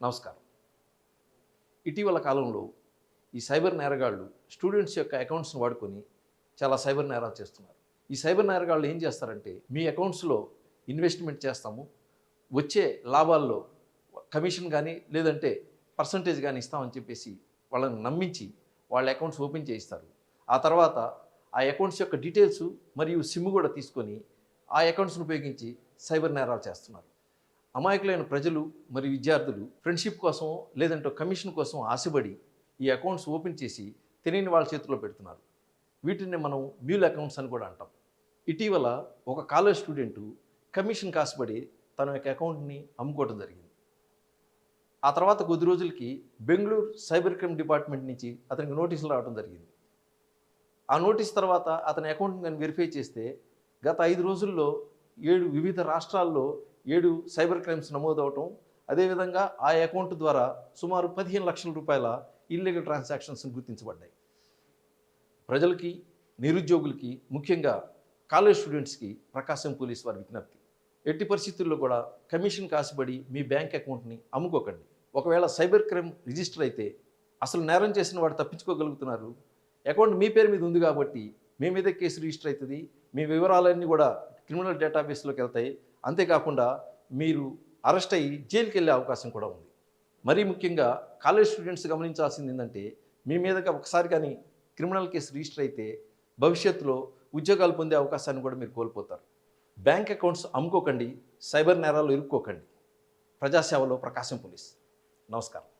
నమస్కారం. ఇటీవల కాలంలో ఈ సైబర్ నేరగాళ్ళు స్టూడెంట్స్ యొక్క అకౌంట్స్ని వాడుకొని చాలా సైబర్ నేరాలు చేస్తున్నారు. ఈ సైబర్ నేరగాళ్ళు ఏం చేస్తారంటే మీ అకౌంట్స్లో ఇన్వెస్ట్మెంట్ చేస్తాము వచ్చే లాభాల్లో కమిషన్ కానీ లేదంటే పర్సంటేజ్ కానీ ఇస్తామని చెప్పేసి వాళ్ళని నమ్మించి వాళ్ళ అకౌంట్స్ ఓపెన్ చేయిస్తారు. ఆ తర్వాత ఆ అకౌంట్స్ యొక్క డీటెయిల్స్ మరియు సిమ్ కూడా తీసుకొని ఆ అకౌంట్స్ను ఉపయోగించి సైబర్ నేరాలు చేస్తున్నారు. అమాయకులైన ప్రజలు మరియు విద్యార్థులు ఫ్రెండ్షిప్ కోసం లేదంటే కమిషన్ కోసం ఆశపడి ఈ అకౌంట్స్ ఓపెన్ చేసి తెలియని వాళ్ళ చేతిలో పెడుతున్నారు. వీటిని మనం మ్యూల్ అకౌంట్స్ అని కూడా అంటాం. ఇటీవల ఒక కాలేజ్ స్టూడెంటు కమిషన్ కాసుపడి తన యొక్క అకౌంట్ని అమ్ముకోవడం జరిగింది. ఆ తర్వాత కొద్ది రోజులకి బెంగళూరు సైబర్ క్రైమ్ డిపార్ట్మెంట్ నుంచి అతనికి నోటీసులు రావడం జరిగింది. ఆ నోటీస్ తర్వాత అతని అకౌంట్ని కానీ వెరిఫై చేస్తే గత ఐదు రోజుల్లో ఏడు వివిధ రాష్ట్రాల్లో ఏడు సైబర్ క్రైమ్స్ నమోదవటం అదేవిధంగా ఆ అకౌంట్ ద్వారా సుమారు పదిహేను లక్షల రూపాయల ఇల్లీగల్ ట్రాన్సాక్షన్స్ గుర్తించబడ్డాయి. ప్రజలకి నిరుద్యోగులకి ముఖ్యంగా కాలేజ్ స్టూడెంట్స్కి ప్రకాశం పోలీస్ వారి విజ్ఞప్తి. ఎట్టి పరిస్థితుల్లో కూడా కమిషన్ కాసిబడి మీ బ్యాంక్ అకౌంట్ని అమ్ముకోకండి. ఒకవేళ సైబర్ క్రైమ్ రిజిస్టర్ అయితే అసలు నేరం చేసిన వాడు తప్పించుకోగలుగుతున్నారు. అకౌంట్ మీ పేరు మీద ఉంది కాబట్టి మీ మీద కేసు రిజిస్టర్ అవుతుంది. మీ వివరాలన్నీ కూడా క్రిమినల్ డేటాబేస్లోకి వెళ్తాయి. అంతేకాకుండా మీరు అరెస్ట్ అయ్యి జైలుకి వెళ్ళే అవకాశం కూడా ఉంది. మరీ ముఖ్యంగా కాలేజ్ స్టూడెంట్స్ గమనించాల్సింది ఏంటంటే మీ మీదగా ఒకసారి కానీ క్రిమినల్ కేసు రిజిస్టర్ అయితే భవిష్యత్తులో ఉద్యోగాలు పొందే అవకాశాన్ని కూడా మీరు కోల్పోతారు. బ్యాంక్ అకౌంట్స్ అమ్ముకోకండి సైబర్ నేరాలు ఇరుక్కోకండి. ప్రజాసేవలో ప్రకాశం పోలీస్. నమస్కారం.